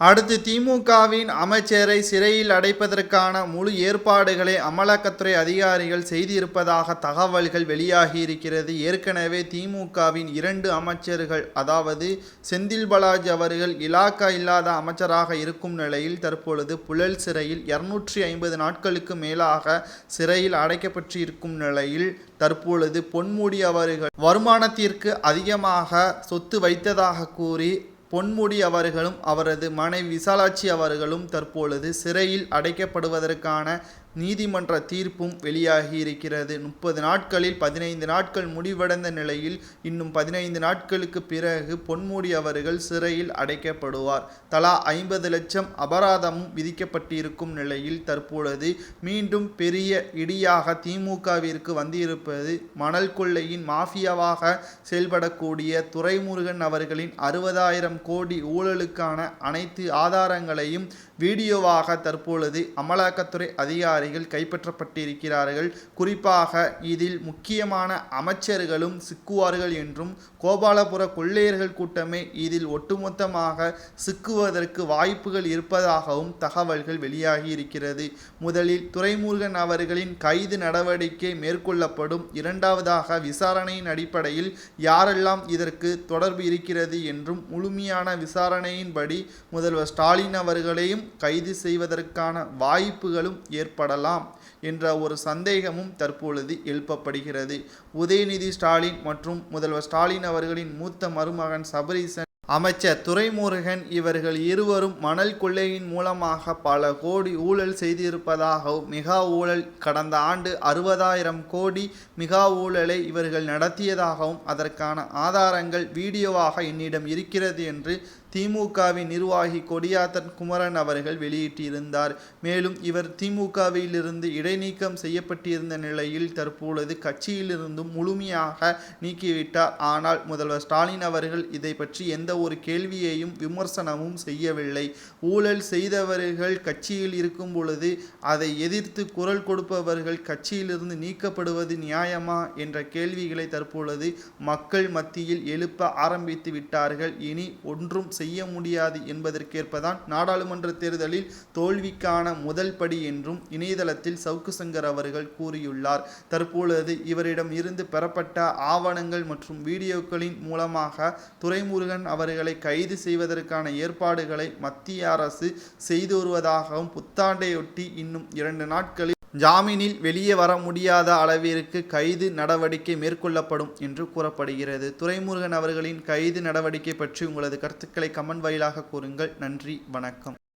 அடுத்து திமுகவின் அமைச்சரை சிறையில் அடைப்பதற்கான முழு ஏற்பாடுகளை அமலாக்கத்துறை அதிகாரிகள் செய்திருப்பதாக தகவல்கள் வெளியாகி இருக்கிறது. ஏற்கனவே திமுகவின் இரண்டு அமைச்சர்கள் அதாவது செந்தில் பாலாஜி அவர்கள் இலாக்கா இல்லாத அமைச்சராக இருக்கும் நிலையில் தற்பொழுது புழல் சிறையில் இருநூற்றி ஐம்பது நாட்களுக்கு மேலாக சிறையில் அடைக்கப்பட்டு இருக்கும் நிலையில் தற்பொழுது பொன்முடி அவர்கள் வருமானத்திற்கு அதிகமாக சொத்து வைத்ததாக கூறி பொன்முடி அவர்களும் அவரது மனைவி விசாலாட்சி அவர்களும் தற்பொழுது சிறையில் அடைக்கப்படுவதற்கான நீதிமன்ற தீர்ப்பும் வெளியாகி இருக்கிறது முப்பது நாட்களில் பதினைந்து நாட்கள் முடிவடைந்த நிலையில் இன்னும் பதினைந்து நாட்களுக்கு பிறகு பொன்முடி அவர்கள் சிறையில் அடைக்கப்படுவார். தலா ஐம்பது லட்சம் அபராதமும் விதிக்கப்பட்டிருக்கும் நிலையில் தற்பொழுது மீண்டும் பெரிய இடியாக திமுகவிற்கு வந்திருப்பது மணல் கொள்ளையின் மாஃபியாவாக செயல்படக்கூடிய துரைமுருகன் அவர்களின் அறுபதாயிரம் கோடி ஊழலுக்கான அனைத்து ஆதாரங்களையும் வீடியோவாக தற்பொழுது அமலாக்கத்துறை அதிகாரிகள் கைப்பற்றப்பட்டிருக்கிறார்கள். குறிப்பாக இதில் முக்கியமான அமைச்சர்களும் சிக்குவார்கள் என்றும் கோபாலபுர கொள்ளையர்கள் கூட்டமே இதில் ஒட்டுமொத்தமாக சிக்குவதற்கு வாய்ப்புகள் இருப்பதாகவும் தகவல்கள் வெளியாகி இருக்கிறது முதலில் துரைமுருகன் அவர்களின் கைது நடவடிக்கை மேற்கொள்ளப்படும். இரண்டாவதாக விசாரணையின் அடிப்படையில் யாரெல்லாம் இதற்கு தொடர்பு இருக்கிறது என்றும் முழுமையான விசாரணையின்படி முதல்வர் ஸ்டாலின் அவர்களையும் கைது செய்வதற்கான வாய்ப்புகளும் ஏற்படலாம் என்ற ஒரு சந்தேகமும் தற்பொழுது எழுப்பப்படுகிறது. உதயநிதி ஸ்டாலின் மற்றும் முதல்வர் ஸ்டாலின் அவர்களின் மூத்த மருமகன் சபரீசன் அமைச்சர் துரைமுருகன் இவர்கள் இருவரும் மணல் கொள்ளையின் மூலமாக பல கோடி ஊழல் செய்திருப்பதாகவும் மிகா ஊழல் கடந்த ஆண்டு அறுபதாயிரம் கோடி மிகா ஊழலை இவர்கள் நடத்தியதாகவும் அதற்கான ஆதாரங்கள் வீடியோவாக என்னிடம் இருக்கிறது என்று திமுகவின் நிர்வாகி கொடியாத்தன் குமரன் அவர்கள் வெளியிட்டிருந்தார். மேலும் இவர் திமுகவிலிருந்து இடைநீக்கம் செய்யப்பட்டிருந்த நிலையில் தற்பொழுது கட்சியிலிருந்தும் முழுமையாக நீக்கிவிட்டார். ஆனால் முதல்வர் ஸ்டாலின் அவர்கள் இதை பற்றி எந்த ஒரு கேள்வியையும் விமர்சனமும் செய்யவில்லை. ஊழல் செய்தவர்கள் கட்சியில் இருக்கும் பொழுது அதை எதிர்த்து குரல் கொடுப்பவர்கள் கட்சியிலிருந்து நீக்கப்படுவது நியாயமா என்ற கேள்விகளை தற்பொழுது மக்கள் மத்தியில் எழுப்ப ஆரம்பித்து விட்டார்கள். இனி ஒன்றும் செய்ய முடியாது என்பதற்கேற்பதான் நாடாளுமன்ற தேர்தலில் தோல்விக்கான முதல் படி என்றும் இணையதளத்தில் சவுக்கு சங்கர் அவர்கள் கூறியுள்ளார். தற்பொழுது இவரிடம் இருந்து பெறப்பட்ட ஆவணங்கள் மற்றும் வீடியோக்களின் மூலமாக துரைமுருகன் அவர்களை கைது செய்வதற்கான ஏற்பாடுகளை மத்திய அரசு செய்து வருவதாகவும் புத்தாண்டையொட்டி இன்னும் இரண்டு நாட்களில் ஜாமீனில் வெளியே வர முடியாத அளவிற்கு கைது நடவடிக்கை மேற்கொள்ளப்படும் என்று கூறப்படுகிறது. துரைமுருகன் அவர்களின் கைது நடவடிக்கை பற்றி உங்களது கருத்துக்களை கமெண்ட் வாயிலாக கூறுங்கள். நன்றி வணக்கம்.